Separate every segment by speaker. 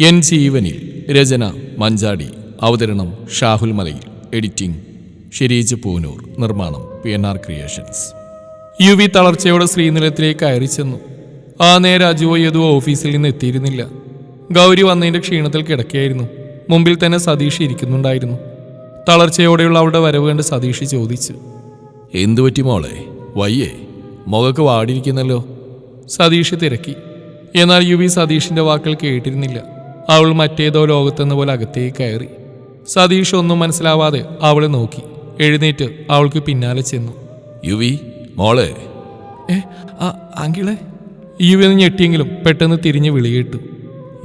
Speaker 1: N ജീവനിൽ രചന മഞ്ചാടി അവതരണം ഷാഹുൽ മലയിൽ എഡിറ്റിംഗ് ഷിരീജ് പൂനൂർ നിർമ്മാണം P N R creations. Yuvi തളർച്ചയോടെ ശ്രീനിലത്തിലേക്ക് കയറി ചെന്നു. ആ നേരെ അജുവോ യദുവോ ഓഫീസിൽ നിന്ന് എത്തിയിരുന്നില്ല. ഗൗരി വന്നതിന്റെ ക്ഷീണത്തിൽ കിടക്കുകയായിരുന്നു. മുമ്പിൽ തന്നെ സതീഷ് ഇരിക്കുന്നുണ്ടായിരുന്നു. തളർച്ചയോടെയുള്ള അവളുടെ വരവ് കണ്ട് സതീഷ് ചോദിച്ചു. എന്തു പറ്റി മോളെ? വയ്യേ മുഖക്ക് വാടിയിരിക്കുന്നല്ലോ. സതീഷ് തിരക്കി. എന്നാൽ യു വി സതീഷിന്റെ വാക്കുകൾ കേട്ടിരുന്നില്ല. അവൾ മറ്റേതോ ലോകത്തെന്ന പോലെ അകത്തേക്ക് കയറി. സതീഷ് ഒന്നും മനസ്സിലാവാതെ അവളെ നോക്കി. എഴുന്നേറ്റ് അവൾക്ക് പിന്നാലെ ചെന്നു. യുവി മോളെ. ഏ ആങ്കിളെ യുവി എന്ന് ഞെട്ടിയെങ്കിലും പെട്ടെന്ന് തിരിഞ്ഞ് വിളിയിട്ടു.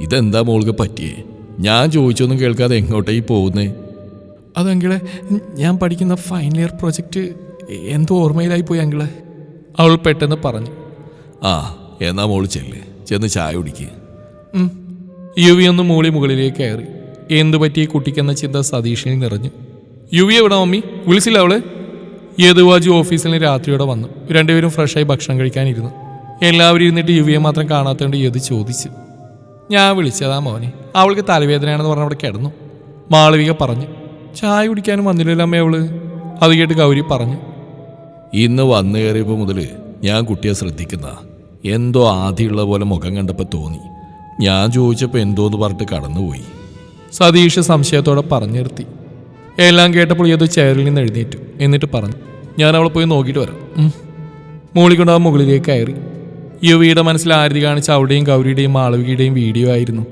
Speaker 1: ഇതെന്താ മോൾക്ക് പറ്റിയേ? ഞാൻ ചോദിച്ചൊന്നും കേൾക്കാതെ എങ്ങോട്ടേ പോകുന്നേ? അതെങ്കിളെ ഞാൻ പഠിക്കുന്ന ഫൈനൽ ഇയർ പ്രോജക്റ്റ് എന്തോ ഓർമ്മയിലായി പോയി അങ്കിളെ. അവൾ പെട്ടെന്ന് പറഞ്ഞു. ആ എന്നാ മോൾ ചെല്ല്. ചെന്ന് ചായ കുടിക്ക്. യുവി ഒന്ന് മൂളി മുകളിലേക്ക് കയറി. എന്തു പറ്റി കുട്ടിക്കെന്ന ചിന്ത സതീഷിൽ നിറഞ്ഞു. യുവി എവിടെ മമ്മി? വിളിച്ചില്ല അവൾ? യേതുവാജു ഓഫീസിൽ രാത്രിയോടെ വന്നു. രണ്ടുപേരും ഫ്രഷായി ഭക്ഷണം കഴിക്കാനിരുന്നു. എല്ലാവരും ഇരുന്നിട്ട് യുവിയെ മാത്രം കാണാത്തതുകൊണ്ട് യദു ചോദിച്ചു. ഞാൻ വിളിച്ചതാ മോനെ. അവൾക്ക് തലവേദനയാണെന്ന് പറഞ്ഞ് അവിടെ കിടന്നു. മാളവിക പറഞ്ഞു. ചായ കുടിക്കാനും വന്നില്ലല്ലോ അമ്മേ അവൾ. അത് കേട്ട് ഗൗരി പറഞ്ഞു. ഇന്ന് വന്നു കയറിയപ്പോൾ മുതൽ ഞാൻ കുട്ടിയെ ശ്രദ്ധിക്കുന്ന എന്തോ ആദ്യമുള്ള പോലെ മുഖം കണ്ടപ്പോൾ തോന്നി. ഞാൻ ചോദിച്ചപ്പോൾ എന്തോന്ന് പറഞ്ഞിട്ട് കടന്നുപോയി. സതീഷ് സംശയത്തോടെ പറഞ്ഞു നിർത്തി. എല്ലാം കേട്ടപ്പോൾ ഏതോ ചെയറിൽ നിന്ന് എഴുന്നേറ്റു. എന്നിട്ട് പറഞ്ഞു ഞാൻ അവളെ പോയി നോക്കിയിട്ട് വരാം. മൂളിക്കൊണ്ട് മുകളിലേക്ക് കയറി. യുവിയുടെ മനസ്സിൽ ആരതി കാണിച്ച അവിടെയും ഗൗരിയുടെയും മാളവികയുടെയും വീഡിയോ ആയിരുന്നു.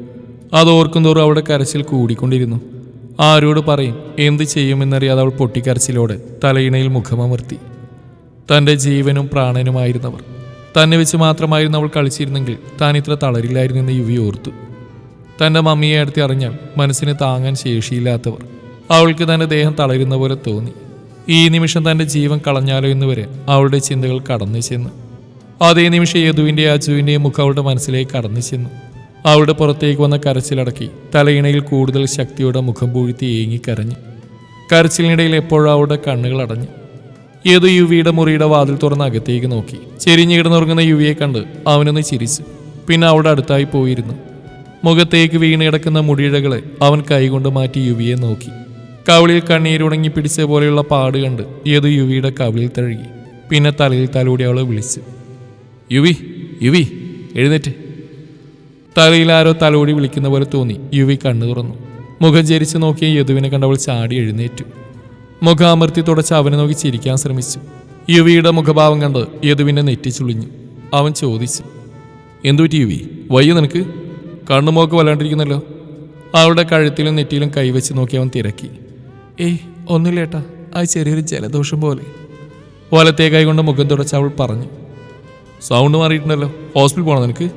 Speaker 1: അത് ഓർക്കുന്തോറും അവിടെ കരച്ചിൽ കൂടിക്കൊണ്ടിരുന്നു. ആരോട് പറയും എന്ത് ചെയ്യുമെന്നറിയാതെ അവൾ പൊട്ടിക്കരച്ചിലോടെ തലയിണയിൽ മുഖമമർത്തി. തന്റെ ജീവനും പ്രാണനുമായിരുന്നവർ. തന്നെ വെച്ച് മാത്രമായിരുന്നു അവൾ കളിച്ചിരുന്നെങ്കിൽ താൻ ഇത്ര തളരില്ലായിരുന്നെന്ന് യുവി ഓർത്തു. തന്റെ മമ്മിയെ അടുത്ത് അറിഞ്ഞാൽ മനസ്സിന് താങ്ങാൻ ശേഷിയില്ലാത്തവർ അവൾക്ക് തന്റെ ദേഹം തളരുന്ന പോലെ തോന്നി. ഈ നിമിഷം തന്റെ ജീവൻ കളഞ്ഞാലോ എന്ന് വരെ അവളുടെ ചിന്തകൾ കടന്നു ചെന്നു. അതേ നിമിഷം യദുവിന്റെയും അജുവിന്റെയും മുഖം അവളുടെ മനസ്സിലേക്ക് കടന്നു ചെന്നു. അവളുടെ പുറത്തേക്ക് വന്ന കരച്ചിലടക്കി തലയിണയിൽ കൂടുതൽ ശക്തിയോടെ മുഖം പൂഴ്ത്തി ഏങ്ങിക്കരഞ്ഞു. കരച്ചിലിനിടയിൽ എപ്പോഴും അവളുടെ കണ്ണുകൾ അടഞ്ഞു. ഏതോ യുവിയുടെ മുറിയുടെ വാതിൽ തുറന്ന് അകത്തേക്ക് നോക്കി. ചെരിഞ്ഞു കിടന്നുറങ്ങുന്ന യുവിയെ കണ്ട് അവനൊന്ന് ചിരിച്ചു. പിന്നെ അവിടെ അടുത്തായി പോയിരുന്നു. മുഖത്തേക്ക് വീണിടക്കുന്ന മുടിയിഴകളെ അവൻ കൈകൊണ്ട് മാറ്റി യുവിയെ നോക്കി. കവിളിൽ കണ്ണീരുണങ്ങി പിടിച്ച പോലെയുള്ള പാട് കണ്ട് ഏത് യുവിയുടെ കവിളിൽ തഴുകി. പിന്നെ തലയിൽ തലോടി അവളെ വിളിച്ചു. യുവി യുവി എഴുന്നേറ്റ്. തലയിൽ ആരോ തലോടി വിളിക്കുന്ന പോലെ തോന്നി. യുവി കണ്ണു തുറന്നു. മുഖം ചരിച്ച് നോക്കിയ യദുവിനെ കണ്ടവൾ ചാടി എഴുന്നേറ്റു. മുഖം അമർത്തി തുടച്ച് അവനെ നോക്കി ചിരിക്കാൻ ശ്രമിച്ചു. യുവിയുടെ മുഖഭാവം കണ്ട് യദുവിനെ നെറ്റിച്ചുളിഞ്ഞു. അവൻ ചോദിച്ചു എന്തുപറ്റി യുവി? വയ്യ നിനക്ക്? കണ്ണുമോക്ക് വല്ലാണ്ടിരിക്കുന്നല്ലോ. അവളുടെ കഴുത്തിലും നെറ്റിയിലും കൈവച്ച് നോക്കി അവൻ തിരക്കി. ഏയ് ഒന്നുമില്ല ഏട്ടാ. ആ ചെറിയൊരു ജലദോഷം പോലെ. വലത്തേ കൈ കൊണ്ട് മുഖം തുടച്ച് അവൾ പറഞ്ഞു സൗണ്ട് മാറിയിട്ടുണ്ടല്ലോ. ഹോസ്പിറ്റൽ പോകണം നിനക്ക്?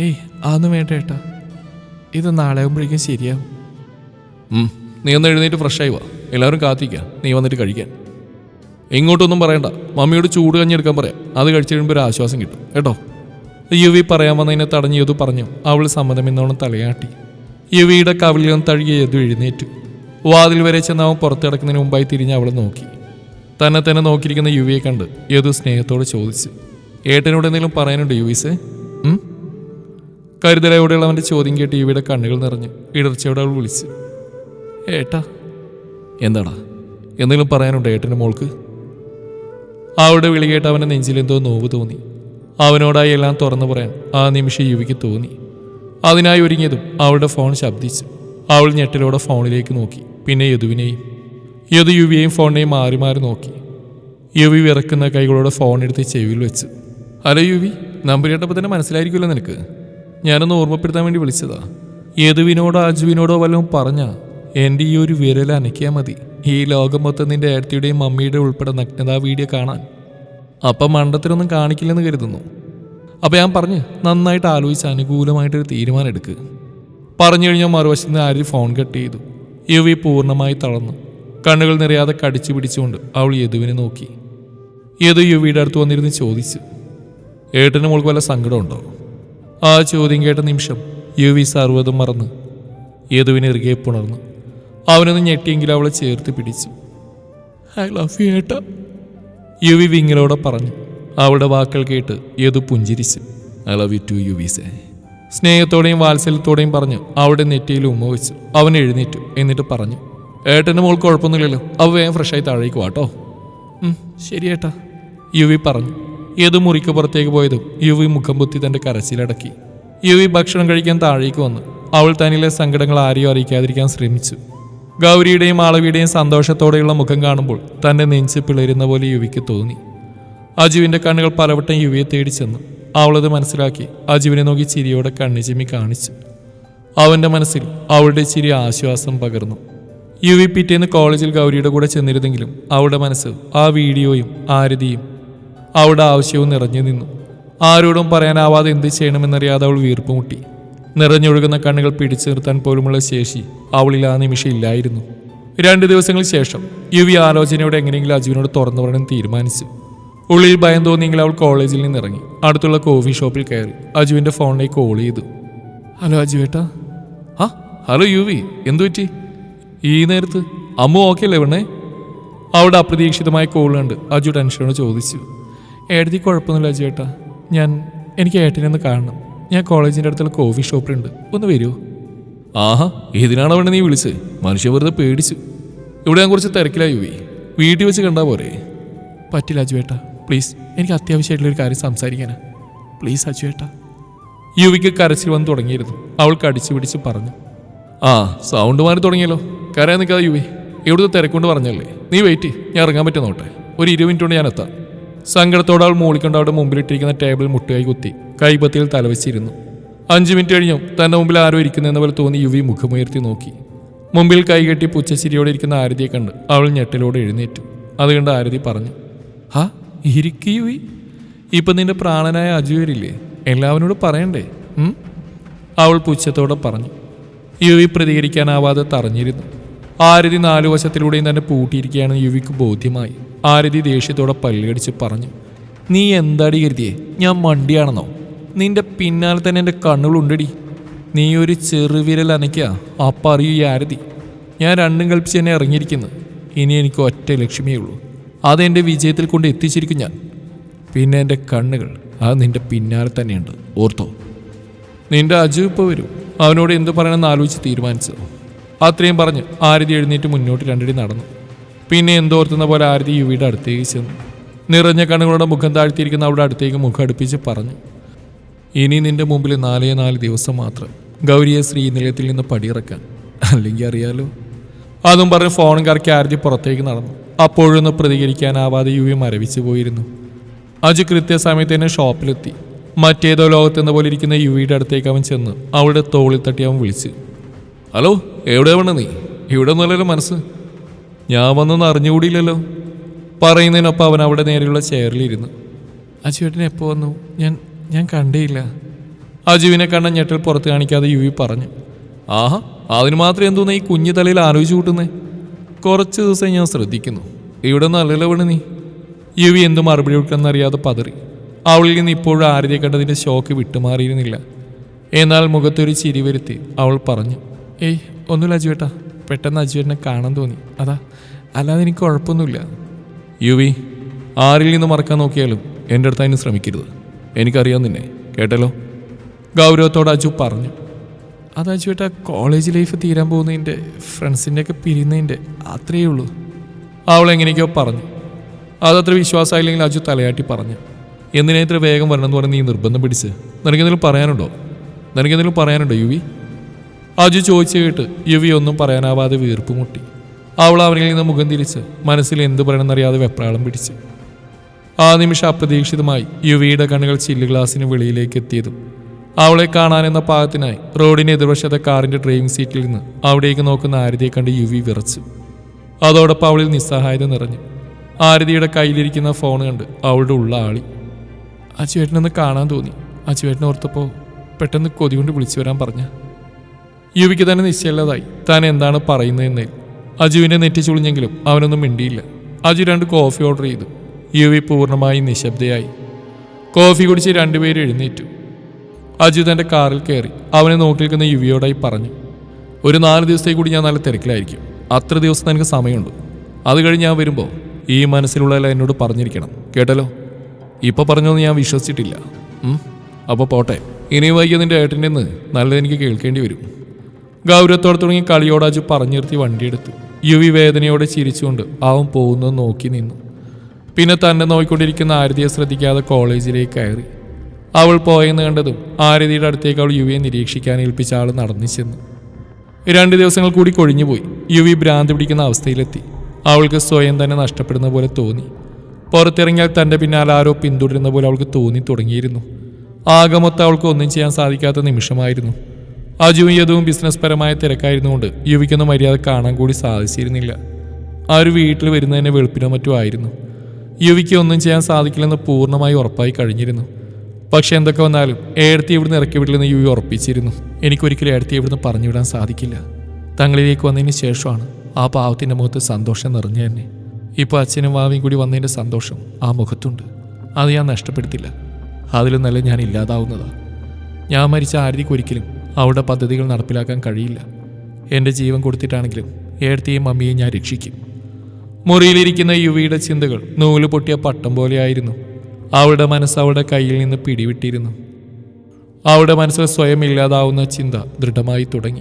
Speaker 1: ഏയ് അതൊന്നും വേണ്ട ഏട്ടാ. ഇത് നാളെ ആകുമ്പോഴേക്കും ശരിയാവും. നീ ഒന്ന് എഴുന്നേറ്റ് ഫ്രഷായി വാ. എല്ലാവരും കാത്തിരിക്കുക നീ വന്നിട്ട് കഴിക്കാൻ. ഇങ്ങോട്ടൊന്നും പറയണ്ട. മമ്മിയോട് ചൂട് കഞ്ഞി എടുക്കാൻ പറയാം. അത് കഴിച്ചു കഴിയുമ്പോൾ ഒരു ആശ്വാസം കിട്ടും. കേട്ടോ? യുവി പറയാൻ വന്നതിനെ തടഞ്ഞു യതു പറഞ്ഞു അവൾ സമ്മതമെന്നോണം തലയാട്ടി. യുവിയുടെ കവിളിലും തഴുകിയ യതു എഴുന്നേറ്റു. വാതിൽ വരെ ചെന്ന് അവൻ പുറത്തു കിടക്കുന്നതിന് മുമ്പായി തിരിഞ്ഞ് അവളെ നോക്കി. തന്നെ തന്നെ നോക്കിയിരിക്കുന്ന യുവിയെ കണ്ട് യതു സ്നേഹത്തോടെ ചോദിച്ചു ഏട്ടനോട് എന്തെങ്കിലും പറയാനുണ്ട് യുവിസ്? ഉം? കരുതലയോടെയുള്ള അവന്റെ ചോദ്യം കേട്ട് യുവിയുടെ കണ്ണുകൾ നിറഞ്ഞു. ഇടർച്ചയോടെ അവൾ വിളിച്ചു ഏട്ടാ എന്താടാ? എന്തെങ്കിലും പറയാനുണ്ടോ ഏട്ടന്റെ മോൾക്ക്? അവളുടെ വിളികേട്ട് അവന്റെ നെഞ്ചിലെന്തോ നോവ് തോന്നി. അവനോടായി എല്ലാം തുറന്നു പറയാൻ ആ നിമിഷം യുവിക്ക് തോന്നി. അതിനായി ഒരുങ്ങിയതും അവളുടെ ഫോൺ ശബ്ദിച്ചു. അവൾ ഞെട്ടലോടെ ഫോണിലേക്ക് നോക്കി പിന്നെ യദുവിനെയും യദു യുവിയെയും ഫോണിനെയും മാറി മാറി നോക്കി. യുവി വിറക്കുന്ന കൈകളോടെ ഫോൺ എടുത്ത് ചെവിയിൽ വെച്ചു ഹലോ യുവി നമ്പർ കേട്ടപ്പോൾ തന്നെ മനസ്സിലായിരിക്കുമല്ലോ നിനക്ക്. ഞാനൊന്ന് ഓർമ്മപ്പെടുത്താൻ വേണ്ടി വിളിച്ചതാ. യദുവിനോടോ അജുവിനോടോ വല്ലതും പറഞ്ഞ എന്റെ ഈ ഒരു വിരൽ അനക്കിയാൽ മതി. ഈ ലോകം മൊത്തം നിന്റെ ഏടത്തിയുടെയും മമ്മിയുടെ ഉൾപ്പെടെ നഗ്നതാ വീഡിയോ കാണാൻ. അപ്പം മണ്ടത്തിലൊന്നും കാണിക്കില്ലെന്ന് കരുതുന്നു. അപ്പം ഞാൻ പറഞ്ഞു നന്നായിട്ട് ആലോചിച്ച് അനുകൂലമായിട്ടൊരു തീരുമാനം എടുക്കുക പറഞ്ഞു കഴിഞ്ഞാൽ മറുവശത്ത് നിന്ന് ആര് ഫോൺ കട്ട് ചെയ്തു. യുവി പൂർണമായി തളർന്നു. കണ്ണുകൾ നിറയാതെ കടിച്ചു പിടിച്ചുകൊണ്ട് അവൾ യദുവിനെ നോക്കി. യദു യുവിയുടെ അടുത്ത് വന്നിരുന്ന് ചോദിച്ചു ഏട്ടന് മോൾക്ക് വല്ല സങ്കടമുണ്ടോ? ആ ചോദ്യം കേട്ട നിമിഷം യുവി സർവതും മറന്ന് യദുവിനെ ഇറുകെ പുണർന്നു. അവനൊന്ന് ഞെട്ടിയെങ്കിലും അവളെ ചേർത്ത് പിടിച്ചു. ഐ ലവ് യു ഏട്ട യുവി വിങ്ങിലോടെ പറഞ്ഞു. അവളുടെ വാക്കുകൾ കേട്ട് യതു പുഞ്ചിരിച്ചു. I love you too Yuvi say. സ്നേഹത്തോടെയും വാത്സല്യത്തോടെയും പറഞ്ഞു അവളുടെ നെറ്റിയിൽ ഉമ്മ വെച്ചു. അവൻ എഴുന്നേറ്റു എന്നിട്ട് പറഞ്ഞു ഏട്ടന്റെ മോൾ കുഴപ്പമൊന്നുമില്ലല്ലോ അവ വേഗം ഫ്രഷായി താഴേക്ക് വാട്ടോ ശരി ഏട്ടാ യുവി പറഞ്ഞു. ഏത് മുറിക്ക് പുറത്തേക്ക് പോയതും യുവി മുഖം പൊത്തി തന്റെ കരച്ചിലടക്കി യുവി ഭക്ഷണം കഴിക്കാൻ താഴേക്ക് വന്നു. അവൾ തനിലെ സങ്കടങ്ങൾ ആരെയും അറിയിക്കാതിരിക്കാൻ ശ്രമിച്ചു. ഗൗരിയുടെയും ആളവിയുടെയും സന്തോഷത്തോടെയുള്ള മുഖം കാണുമ്പോൾ തന്റെ നെഞ്ച് പിളരുന്ന പോലെ യുവിക്ക് തോന്നി. അജുവിന്റെ കണ്ണുകൾ പലവട്ടം യുവിയെ തേടി ചെന്നു. അവളത് മനസ്സിലാക്കി അജുവിനെ നോക്കി ചിരിയോടെ കണ്ണുചിമ്മി കാണിച്ചു. അവന്റെ മനസ്സിൽ അവളുടെ ചിരി ആശ്വാസം പകർന്നു. യുവി പിറ്റേന്ന് കോളേജിൽ ഗൗരിയുടെ കൂടെ ചെന്നിരുന്നെങ്കിലും അവളുടെ മനസ്സ് ആ വീഡിയോയും ആരതിയും അവളുടെ ആവശ്യവും നിറഞ്ഞു നിന്നു. ആരോടും പറയാനാവാതെ എന്ത് ചെയ്യണമെന്നറിയാതെ അവൾ വീർപ്പ് മുട്ടി നിറഞ്ഞൊഴുകുന്ന കണ്ണുകൾ പിടിച്ചു നിർത്താൻ പോലുമുള്ള ശേഷി അവളിൽ ആ നിമിഷം ഇല്ലായിരുന്നു. രണ്ട് ദിവസങ്ങൾ ശേഷം യുവി ആലോചനയോടെ എങ്ങനെയെങ്കിലും അജുവിനോട് തുറന്നു പറയാൻ തീരുമാനിച്ചു. ഉള്ളിൽ ഭയം തോന്നിയെങ്കിൽ അവൾ കോളേജിൽ നിന്ന് ഇറങ്ങി അടുത്തുള്ള കോഫി ഷോപ്പിൽ കയറി അജുവിന്റെ ഫോണിലേക്ക് കോൾ ചെയ്തു. ഹലോ അജു ഏട്ടാ ആ ഹലോ യുവി. എന്തു പറ്റി? ഈ നേരത്ത് അമ്മു ഓക്കെ അല്ലേ വേണേ അവിടെ അപ്രതീക്ഷിതമായ കോൾ കണ്ട് അജു ടെൻഷനോട് ചോദിച്ചു. ഏടത്തി കുഴപ്പമൊന്നുമില്ല അജു ഏട്ടാ ഞാൻ എനിക്ക് ഏട്ടനെ ഒന്ന് കാണണം. ഞാൻ കോളേജിന്റെ അടുത്തുള്ള കോഫി ഷോപ്പിലുണ്ട്. ഒന്ന് വരുമോ ആഹാ ഇതിനാണ് അവനെ നീ വിളിച്ചത്? മനുഷ്യ വെറുതെ പേടിച്ചു. ഇവിടെ ഞാൻ കുറച്ച് തിരക്കിലായി പോയി. വീട്ടിൽ വെച്ച് കണ്ടാൽ പോരെ? പറ്റില്ല അജു ഏട്ടാ പ്ലീസ് എനിക്ക് അത്യാവശ്യമായിട്ടുള്ള ഒരു കാര്യം സംസാരിക്കാനാ. പ്ലീസ് അജു ഏട്ടാ യുവിക്ക് കരച്ചിൽ വന്ന് തുടങ്ങിയിരുന്നു. അവൾ കടിച്ചു പിടിച്ച് പറഞ്ഞു. ആ സൗണ്ട് മാറി തുടങ്ങിയല്ലോ. കരയാൻ നിൽക്കാതെ യുവി ഇവിടുത്തെ തിരക്കൊണ്ട് പറഞ്ഞല്ലേ? നീ വെയിറ്റ് ഞാൻ ഇറങ്ങാൻ പറ്റുന്നോട്ടെ ഒരു ഇരുപത് മിനിറ്റ് കൊണ്ട് ഞാൻ എത്താം. സങ്കടത്തോടെ അവൾ മൂളിക്കൊണ്ട് അവിടെ മുമ്പിലിട്ടിരിക്കുന്ന ടേബിൾ മുട്ടുകൈ കുത്തി കൈപത്തിയിൽ തലവെച്ചിരുന്നു. അഞ്ചു മിനിറ്റ് കഴിഞ്ഞും തന്റെ മുമ്പിൽ ആരോ ഇരിക്കുന്നതെന്ന പോലെ തോന്നി യുവി മുഖമുയർത്തി നോക്കി. മുമ്പിൽ കൈകെട്ടി പുച്ചശ്ശിരിയോടെ ഇരിക്കുന്ന ആരതിയെ കണ്ട് അവൾ ഞെട്ടലോടെ എഴുന്നേറ്റു. അത് കണ്ട് ആരതി പറഞ്ഞു ഹാ ഇരിക്കു യുവി. ഇപ്പം നിന്റെ പ്രാണനായ അജുവരില്ലേ എല്ലാവരോടും പറയണ്ടേ? അവൾ പുച്ഛത്തോടെ പറഞ്ഞു. യുവി പ്രതികരിക്കാനാവാതെ തറഞ്ഞിരുന്നു. ആരതി നാലു വശത്തിലൂടെയും തന്നെ പൂട്ടിയിരിക്കുകയാണെന്ന് യുവിക്ക് ബോധ്യമായി. ആരതി ദേഷ്യത്തോടെ പല്ലടിച്ച് പറഞ്ഞു നീ എന്താടി കരുതിയേ? ഞാൻ മണ്ടിയാണെന്നോ? നിന്റെ പിന്നാലെ തന്നെ എന്റെ കണ്ണുകളുണ്ടടി. നീ ഒരു ചെറുവിരൽ അനയ്ക്കുക അപ്പം അറിയൂ ഈ ആരതി. ഞാൻ രണ്ടും കൽപ്പിച്ച് തന്നെ ഇറങ്ങിയിരിക്കുന്നു. ഇനി എനിക്ക് ഒറ്റ ലക്ഷ്മിയേ ഉള്ളൂ. അതെന്റെ വിജയത്തിൽ കൊണ്ട് എത്തിച്ചിരിക്കും ഞാൻ. പിന്നെ എന്റെ കണ്ണുകൾ അത് നിന്റെ പിന്നാലെ തന്നെയുണ്ട്. ഓർത്തോ. നിന്റെ അജു ഇപ്പോൾ വരും. അവനോട് എന്ത് പറയണമെന്ന് ആലോചിച്ച് തീരുമാനിച്ചു അത്രയും പറഞ്ഞ് ആരതി എഴുന്നേറ്റ് മുന്നോട്ട് രണ്ടടി നടന്നു. പിന്നെ എന്തോർത്തുന്ന പോലെ ആരതി യുവിയുടെ അടുത്തേക്ക് ചെന്നു. നിറഞ്ഞ കണ്ണുകളുടെ മുഖം താഴ്ത്തിയിരിക്കുന്ന അവിടെ അടുത്തേക്ക് മുഖം അടുപ്പിച്ച് പറഞ്ഞു ഇനി നിന്റെ മുമ്പിൽ നാലേ നാല് ദിവസം മാത്രം ഗൗരിയെ ശ്രീനിലയത്തിൽ നിന്ന് പടിയിറക്കാൻ. അല്ലെങ്കിൽ അറിയാലോ? അതും പറഞ്ഞ് ഫോണും കറക്കി ആരതി പുറത്തേക്ക് നടന്നു. അപ്പോഴൊന്നും പ്രതികരിക്കാനാവാതെ യുവി മരവിച്ചു പോയിരുന്നു. അജു കൃത്യസമയത്ത് തന്നെ ഷോപ്പിലെത്തി. മറ്റേതോ ലോകത്തെന്ന പോലെ ഇരിക്കുന്ന യുവിയുടെ അടുത്തേക്ക് അവൻ ചെന്ന് അവളുടെ തോളിൽ തട്ടി അവൻ വിളിച്ചു ഹലോ എവിടെ വേണം നീ? ഇവിടെ ഒന്നുമല്ലല്ലോ മനസ്സ്. ഞാൻ വന്നൊന്നും അറിഞ്ഞുകൂടിയില്ലല്ലോ. പറയുന്നതിനൊപ്പം അവൻ അവിടെ നേരെയുള്ള ചെയറിലിരുന്നു. അജുവേട്ടൻ എപ്പോൾ വന്നു? ഞാൻ ഞാൻ കണ്ടേയില്ല. അജുവിനെ കണ്ട ഞെട്ടൽ പുറത്ത് കാണിക്കാതെ യുവി പറഞ്ഞു. ആഹാ അതിന് മാത്രം എന്തോന്ന് ഈ കുഞ്ഞു തലയിൽ ആലോചിച്ച് കൂട്ടുന്നേ? കുറച്ച് ദിവസം ഞാൻ ശ്രദ്ധിക്കുന്നു. ഇവിടെ നല്ലല്ലോ വീണ് നീ. യുവി എന്ത് മറുപടി കൊടുക്കണമെന്നറിയാതെ പതറി. അവളിൽ നിന്ന് ഇപ്പോഴും ആരതി കണ്ടതിന്റെ ഷോക്ക് വിട്ടുമാറിയിരുന്നില്ല. എന്നാൽ മുഖത്തൊരു ചിരി വരുത്തി അവൾ പറഞ്ഞു. ഏയ് ഒന്നുമില്ല അജുവേട്ടാ. പെട്ടെന്ന് അജുവേട്ടനെ കാണാൻ തോന്നി. അതാ അല്ലാതെ എനിക്ക് കുഴപ്പമൊന്നുമില്ല. യുവി ആരിൽ നിന്ന് മറക്കാൻ നോക്കിയാലും എന്റെ അടുത്ത് അതിന് ശ്രമിക്കരുത്. എനിക്കറിയാം നിന്നെ കേട്ടല്ലോ? ഗൗരവത്തോട് അജു പറഞ്ഞു. അത് അജുവേട്ടാ കോളേജ് ലൈഫ് തീരാൻ പോകുന്നതിന്റെ ഫ്രണ്ട്സിന്റെ ഒക്കെ പിരിയുന്നതിന്റെ അത്രയേ ഉള്ളൂ. അവൾ എങ്ങനെയൊക്കെയോ പറഞ്ഞു. അതത്ര വിശ്വാസമായില്ലെങ്കിൽ അജു തലയാട്ടി പറഞ്ഞു. എന്തിനാ ഇത്ര വേഗം വരണമെന്ന് പറഞ്ഞ് നീ നിർബന്ധം പിടിച്ച്? നിനക്കെന്തെങ്കിലും പറയാനുണ്ടോ? നിനക്കെന്തെങ്കിലും പറയാനുണ്ടോ യുവി? അജു ചോദിച്ചു കേട്ട് യുവി ഒന്നും പറയാനാവാതെ വീർപ്പ് മുട്ടി. അവൾ അവനിൽ നിന്ന് മുഖം തിരിച്ച് മനസ്സിൽ എന്ത് പറയണമെന്നറിയാതെ വെപ്രാളം പിടിച്ചു. ആ നിമിഷം അപ്രതീക്ഷിതമായി യുവിയുടെ കണ്ണുകൾ ചില്ല് ഗ്ലാസിന് വെളിയിലേക്ക് എത്തിയതും അവളെ കാണാനെന്ന പാകത്തിനായി റോഡിന് എതിർവശത്തെ കാറിന്റെ ഡ്രൈവിംഗ് സീറ്റിൽ നിന്ന് അവിടേക്ക് നോക്കുന്ന ആരതിയെ കണ്ട് യുവി വിറച്ചു. അതോടൊപ്പം അവളിൽ നിസ്സഹായത നിറഞ്ഞു. ആരതിയുടെ കയ്യിലിരിക്കുന്ന ഫോൺ കണ്ട് അവളുടെ ഉള്ള ആളി. അച്ചുവേട്ടനൊന്ന് കാണാൻ തോന്നി. അച്ചുവേട്ടനെ ഓർത്തപ്പോൾ പെട്ടെന്ന് കൊതി കൊണ്ട് വിളിച്ചു വരാൻ പറഞ്ഞ. യുവിക്ക് തന്നെ നിശ്ചയമില്ലാതായി താൻ എന്താണ് പറയുന്നതെന്നതിൽ അജുവിനെ നെറ്റി ചുളിഞ്ഞെങ്കിലും അവനൊന്നും മിണ്ടിയില്ല. അജു രണ്ട് കോഫി ഓർഡർ ചെയ്തു. യുവി പൂർണമായും നിശബ്ദയായി. കോഫി കുടിച്ച് രണ്ടുപേരും എഴുന്നേറ്റു. അജു തന്റെ കാറിൽ കയറി അവനെ നോക്കി നിൽക്കുന്ന യുവിയോടായി പറഞ്ഞു ഒരു നാല് ദിവസത്തേക്ക് കൂടി ഞാൻ നല്ല തിരക്കിലായിരിക്കും. അത്ര ദിവസം നിനക്ക് സമയമുണ്ട്. അത് കഴിഞ്ഞ് ഞാൻ വരുമ്പോൾ ഈ മനസ്സിലുള്ളതെല്ലാം എന്നോട് പറഞ്ഞിരിക്കണം. കേട്ടല്ലോ? ഇപ്പോൾ പറഞ്ഞൊന്നും ഞാൻ വിശ്വസിച്ചിട്ടില്ല. അപ്പോൾ പോട്ടെ. ഇനി വൈകിയ നിന്റെ ഏട്ടന്റെ നിന്ന് നല്ലത് എനിക്ക് കേൾക്കേണ്ടി വരും. ഗൗരവത്തോടെ തുടങ്ങി കളിയോട് അജു പറഞ്ഞു നിർത്തി വണ്ടിയെടുത്തു. യുവി വേദനയോടെ ചിരിച്ചുകൊണ്ട് അവൻ പോകുന്നത് നോക്കി നിന്നു. പിന്നെ തന്നെ നോക്കിക്കൊണ്ടിരിക്കുന്ന ആരതിയെ ശ്രദ്ധിക്കാതെ കോളേജിലേക്ക് കയറി. അവൾ പോയെന്ന് കണ്ടതും ആരതിയുടെ അടുത്തേക്ക് അവൾ യുവിയെ നിരീക്ഷിക്കാൻ ഏൽപ്പിച്ച ആൾ നടന്നു ചെന്നു. രണ്ട് ദിവസങ്ങൾ കൂടി കൊഴിഞ്ഞുപോയി യുവി ഭ്രാന്തി പിടിക്കുന്ന അവസ്ഥയിലെത്തി. അവൾക്ക് സ്വയം തന്നെ നഷ്ടപ്പെടുന്ന പോലെ തോന്നി. പുറത്തിറങ്ങിയാൽ തന്റെ പിന്നാലെ ആരോ പിന്തുടരുന്ന പോലെ അവൾക്ക് തോന്നി തുടങ്ങിയിരുന്നു. ആകെ മൊത്തം അവൾക്ക് ഒന്നും ചെയ്യാൻ സാധിക്കാത്ത നിമിഷമായിരുന്നു. അജുവും യദുവും ബിസിനസ് പരമായ തിരക്കായിരുന്നുകൊണ്ട് യുവിക്കൊന്നും മര്യാദ കാണാൻ കൂടി സാധിച്ചിരുന്നില്ല. ആ ഒരു വീട്ടിൽ വരുന്നതിനെ വെളുപ്പിനോ മറ്റോ ആയിരുന്നു. യുവിക്ക് ഒന്നും ചെയ്യാൻ സാധിക്കില്ലെന്ന് പൂർണമായി ഉറപ്പായി കഴിഞ്ഞിരുന്നു. പക്ഷെ എന്തൊക്കെ വന്നാലും ഏടത്തി ഇവിടുന്ന് ഇറക്കി വിടില്ലെന്ന് യുവി ഉറപ്പിച്ചിരുന്നു. എനിക്കൊരിക്കലും ഏടത്തി ഇവിടുന്ന് പറഞ്ഞുവിടാൻ സാധിക്കില്ല. തങ്ങളിലേക്ക് വന്നതിന് ശേഷമാണ് ആ പാവത്തിന്റെ മുഖത്ത് സന്തോഷം നിറഞ്ഞു തന്നെ. ഇപ്പോൾ അച്ഛനും വാവിയും കൂടി വന്നതിന്റെ സന്തോഷം ആ മുഖത്തുണ്ട്. അത് ഞാൻ നഷ്ടപ്പെടുത്തില്ല. അതിലും നല്ല ഞാൻ ഇല്ലാതാവുന്നതാണ് ഞാൻ മരിച്ച ആരതിക്ക് ഒരിക്കലും അവളുടെ പദ്ധതികൾ നടപ്പിലാക്കാൻ കഴിയില്ല. എന്റെ ജീവൻ കൊടുത്തിട്ടാണെങ്കിലും ഏടത്തിയും മമ്മിയെ ഞാൻ രക്ഷിക്കും. മുറിയിലിരിക്കുന്ന യുവിയുടെ ചിന്തകൾ നൂൽ പൊട്ടിയ പട്ടം പോലെയായിരുന്നു അവളുടെ മനസ്സ് അവളുടെ കയ്യിൽ നിന്ന് പിടിവിട്ടിരുന്നു. അവളുടെ മനസ്സിൽ സ്വയം ഇല്ലാതാവുന്ന ചിന്ത ദൃഢമായി തുടങ്ങി.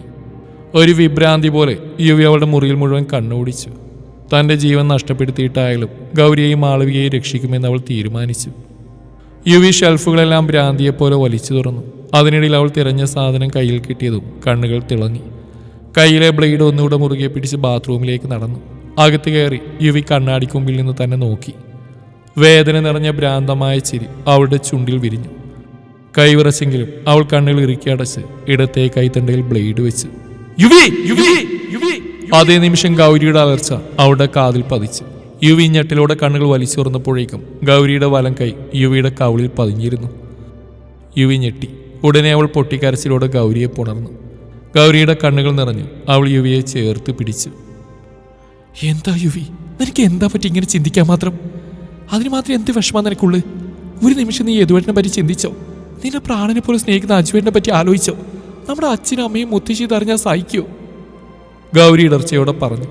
Speaker 1: ഒരു വിഭ്രാന്തി പോലെ യുവി അവളുടെ മുറിയിൽ മുഴുവൻ കണ്ണോടിച്ചു. തന്റെ ജീവൻ നഷ്ടപ്പെടുത്തിയിട്ടായാലും ഗൗരിയെയും മാളവികയെയും രക്ഷിക്കുമെന്ന് അവൾ തീരുമാനിച്ചു. യുവി ഷെൽഫുകളെല്ലാം ഭ്രാന്തിയെപ്പോലെ വലിച്ചു തുറന്നു. അതിനിടയിൽ അവൾ തിരഞ്ഞ സാധനം കയ്യിൽ കിട്ടിയതും കണ്ണുകൾ തിളങ്ങി. കയ്യിലെ ബ്ലേഡ് ഒന്നുകൂടെ മുറുകെ പിടിച്ച് ബാത്റൂമിലേക്ക് നടന്നു. അകത്ത് കയറി യുവി കണ്ണാടിക്കുമ്പിൽ നിന്ന് തന്നെ നോക്കി. വേദന നിറഞ്ഞ ഭ്രാന്തമായ ചിരി അവളുടെ ചുണ്ടിൽ വിരിഞ്ഞു. കൈവിറച്ചെങ്കിലും അവൾ കണ്ണുകൾ ഇറുക്കി അടച്ച് ഇടത്തെ കൈത്തണ്ടയിൽ ബ്ലേഡ് വെച്ച്. യുവി യുവി യുവി അതേ നിമിഷം ഗൗരിയുടെ അലർച്ച അവളുടെ കാതിൽ പതിച്ചു. യുവി ഞെട്ടിലൂടെ കണ്ണുകൾ വലിച്ചുറന്നപ്പോഴേക്കും ഗൗരിയുടെ വലം കൈ യുവിയുടെ കവിളിൽ പതിഞ്ഞിരുന്നു. യുവി ഞെട്ടി. ഉടനെ അവൾ പൊട്ടിക്കരച്ചിലൂടെ ഗൗരിയെ പുണർന്നു. ഗൗരിയുടെ കണ്ണുകൾ നിറഞ്ഞു. അവൾ യുവിയെ ചേർത്ത് പിടിച്ചു. എന്താ യുവി? നിനക്ക് എന്താ പറ്റി ഇങ്ങനെ ചിന്തിക്കാൻ മാത്രം? അതിന് മാത്രം എന്ത് വിഷമം നിനക്കുള്ളു? ഒരു നിമിഷം നീ യദുവേട്ടനെ പറ്റി ചിന്തിച്ചോ? നിന്നെ പ്രാണനെ പോലെ സ്നേഹിക്കുന്ന അജുവേട്ടനെ പറ്റി ആലോചിച്ചോ? നമ്മുടെ അച്ഛനും അമ്മയും മുത്തശ്ശി അറിഞ്ഞാൽ സഹിക്കോ? ഗൗരി ഇടർച്ചയോടെ പറഞ്ഞു.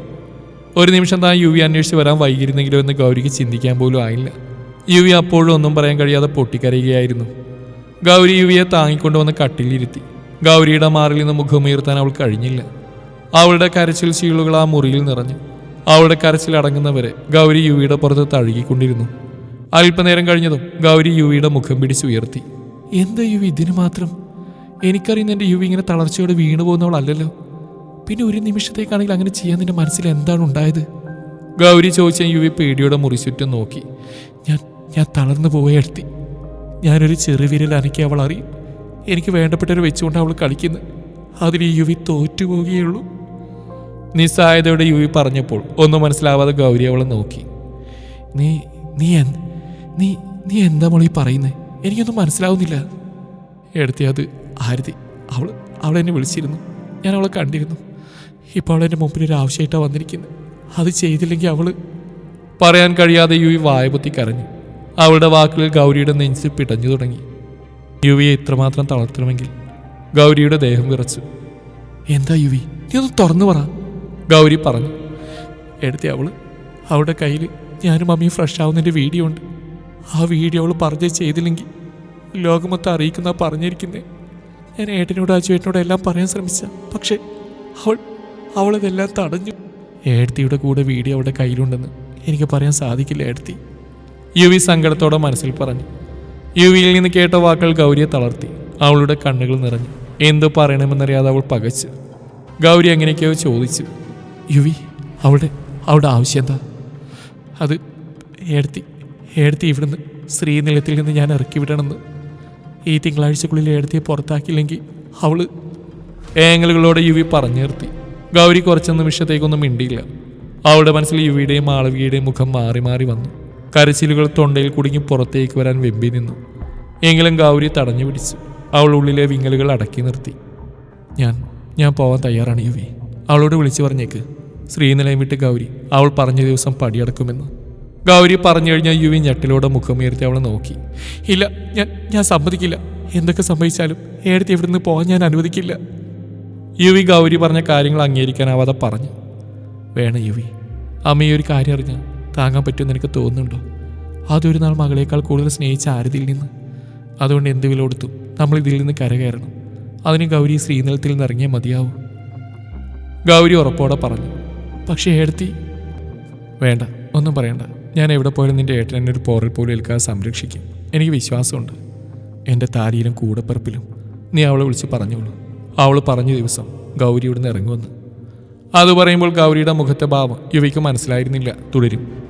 Speaker 1: ഒരു നിമിഷം താൻ യുവി അന്വേഷിച്ച് വരാൻ വൈകിരുന്നെങ്കിലോ എന്ന് ഗൗരിക്ക് ചിന്തിക്കാൻ പോലും ആയില്ല. യുവി അപ്പോഴും ഒന്നും പറയാൻ കഴിയാതെ പൊട്ടിക്കരയുകയായിരുന്നു. ഗൗരി യുവിയെ താങ്ങിക്കൊണ്ടുവന്ന് കട്ടിലിരുത്തി. ഗൗരിയുടെ മാറിൽ നിന്ന് മുഖമുയർത്താൻ അവൾ കഴിഞ്ഞില്ല. അവളുടെ കരച്ചിൽ ശീളുകൾ ആ മുറിയിൽ നിറഞ്ഞു. അവളുടെ കരച്ചിൽ അടങ്ങുന്നവരെ ഗൗരി യുവിയുടെ പുറത്ത് തഴുകിക്കൊണ്ടിരുന്നു. അല്പനേരം കഴിഞ്ഞതും ഗൗരി യുവിയുടെ മുഖം പിടിച്ചുയർത്തി. എന്താ യുവി ഇതിന് മാത്രം? എനിക്കറിയുന്ന എന്റെ യുവി ഇങ്ങനെ തളർച്ചയോടെ വീണു പോകുന്നവളല്ലല്ലോ പിന്നെ ഒരു നിമിഷത്തേക്കാണെങ്കിൽ അങ്ങനെ ചെയ്യാൻ നിന്റെ മനസ്സിൽ എന്താണ് ഉണ്ടായത്? ഗൗരി ചോദിച്ച യുവി പേടിയോടെ മുറിച്ചുറ്റും നോക്കി. ഞാൻ ഞാൻ തളർന്നു പോവുകയെടുത്തി. ഞാനൊരു ചെറുവിരൽ അനക്കി അവൾ അറിയും. എനിക്ക് വേണ്ടപ്പെട്ടൊരു വെച്ചുകൊണ്ട് അവൾ കളിക്കുന്നു. അതിൽ യുവി തോറ്റുപോകുകയുള്ളൂ നിസ്സായതയുടെ യുവി പറഞ്ഞപ്പോൾ ഒന്നും മനസ്സിലാവാതെ ഗൗരി അവളെ നോക്കി. നീ നീ നീ നീ എന്താ മോളീ പറയുന്നത് എനിക്കൊന്നും മനസ്സിലാവുന്നില്ല. എടുത്തി അത് ആരതി. അവൾ അവൾ എന്നെ വിളിച്ചിരുന്നു. ഞാൻ അവളെ കണ്ടിരുന്നു. ഇപ്പോൾ അവൾ എന്റെ മുമ്പിൽ ഒരു ആവശ്യമായിട്ടാണ് വന്നിരിക്കുന്നത് അത് ചെയ്തില്ലെങ്കിൽ അവൾ പറയാൻ കഴിയാതെ യുവി വായപൊത്തി കരഞ്ഞു. അവളുടെ വാക്കുകളിൽ ഗൗരിയുടെ നെഞ്ച് പിടഞ്ഞു തുടങ്ങി. യുവിയെ ഇത്രമാത്രം തളർത്തണമെങ്കിൽ ഗൗരിയുടെ ദേഹം വിറച്ചു. എന്താ യുവി? നീ ഒന്ന് തുറന്നു പറ. ഗൗരി പറഞ്ഞു. എടുത്തി അവൾ. അവളുടെ കയ്യിൽ ഞാനും അമ്മയും ഫ്രഷ് ആവുന്നതിന്റെ വീഡിയോ ഉണ്ട്. ആ വീഡിയോ അവൾ പറഞ്ഞ് ചെയ്തില്ലെങ്കിൽ ലോകമൊത്തം അറിയിക്കുന്ന പറഞ്ഞിരിക്കുന്നേ. ഞാൻ ഏട്ടനോട് അജുവേട്ടനോട് എല്ലാം പറയാൻ ശ്രമിച്ച. പക്ഷേ അവൾ അവളിതെല്ലാം തടഞ്ഞു. ഏടത്തിയുടെ കൂടെ വീഡിയോ അവളുടെ കയ്യിലുണ്ടെന്ന് എനിക്ക് പറയാൻ സാധിക്കില്ല ഏടത്തി. യുവി സങ്കടത്തോടെ മനസ്സിൽ പറഞ്ഞു. യു വിയിൽ നിന്ന് കേട്ട വാക്കുകൾ ഗൗരിയെ തളർത്തി. അവളുടെ കണ്ണുകൾ നിറഞ്ഞു. എന്തോ പറയണമെന്നറിയാതെ അവൾ പകച്ചു. ഗൗരി എങ്ങനെയൊക്കെയോ ചോദിച്ചു. യുവി അവളുടെ അവളുടെ ആവശ്യം എന്താ? അത് ഏടത്തി ഏടത്തി ഇവിടുന്ന് ശ്രീനിലത്തിൽ നിന്ന് ഞാൻ ഇറക്കി വിടണമെന്ന്. ഈ തിങ്കളാഴ്ചക്കുള്ളിൽ ഏടത്തിയെ പുറത്താക്കിയില്ലെങ്കിൽ അവൾ ഏങ്ങലുകളോടെ യുവി പറഞ്ഞു നിർത്തി. ഗൗരി കുറച്ച് നിമിഷത്തേക്കൊന്നും മിണ്ടിയില്ല. അവളുടെ മനസ്സിൽ യുവിയുടെയും മാളവിയുടെയും മുഖം മാറി മാറി വന്നു. കരച്ചിലുകൾ തൊണ്ടയിൽ കുടുങ്ങി പുറത്തേക്ക് വരാൻ വെമ്പി നിന്നു. എങ്കിലും ഗൗരി തടഞ്ഞു പിടിച്ചു അവൾ ഉള്ളിലെ വിങ്ങലുകൾ അടക്കി നിർത്തി. ഞാൻ ഞാൻ പോവാൻ തയ്യാറാണ് യുവി. അവളോട് വിളിച്ചു പറഞ്ഞേക്ക്. ശ്രീനിലയം വിട്ട് ഗൗരി അവൾ പറഞ്ഞ ദിവസം പടിയടക്കുമെന്ന്. ഗൗരി പറഞ്ഞു കഴിഞ്ഞാൽ യുവി ഞെട്ടിലൂടെ മുഖമുയർത്തി അവളെ നോക്കി. ഇല്ല ഞാൻ ഞാൻ സമ്മതിക്കില്ല. എന്തൊക്കെ സംഭവിച്ചാലും ഏടത്തി ഇവിടുന്ന് പോകാൻ ഞാൻ അനുവദിക്കില്ല. യുവി ഗൗരി പറഞ്ഞ കാര്യങ്ങൾ അംഗീകരിക്കാനാവാതെ പറഞ്ഞു. വേണം യുവി. അമ്മ ഈ ഒരു കാര്യം അറിഞ്ഞാൽ താങ്ങാൻ പറ്റുമെന്ന് എനിക്ക് തോന്നുന്നുണ്ടോ? അതൊരു നാൾ മകളേക്കാൾ കൂടുതൽ സ്നേഹിച്ച ആരതിയിൽ നിന്ന്. അതുകൊണ്ട് എന്ത് വില കൊടുത്തു? നമ്മൾ ഇതിൽ നിന്ന് കരകയറണം. അതിന് ഗൗരി ശ്രീനിലത്തിൽ നിന്ന് ഇറങ്ങിയാൽ മതിയാവും. ഗൗരി ഉറപ്പോടെ പറഞ്ഞു. പക്ഷേ ഏടത്തി വേണ്ട ഒന്നും പറയണ്ട. ഞാൻ എവിടെ പോയാലും നിന്റെ ഏട്ടൻ എന്നെ ഒരു പോറിൽ പോലും ഏൽക്കാതെ സംരക്ഷിക്കും. എനിക്ക് വിശ്വാസമുണ്ട്. എന്റെ താരിയിലും കൂടപ്പിറപ്പിലും നീ അവളെ വിളിച്ച് പറഞ്ഞോളൂ. അവൾ പറഞ്ഞ ദിവസം ഗൗരി ഇവിടുന്ന് ഇറങ്ങുമെന്ന് അത് പറയുമ്പോൾ ഗൗരിയുടെ മുഖത്തെ ഭാവം യുവയ്ക്ക് മനസ്സിലായിരുന്നില്ല. തുടരും.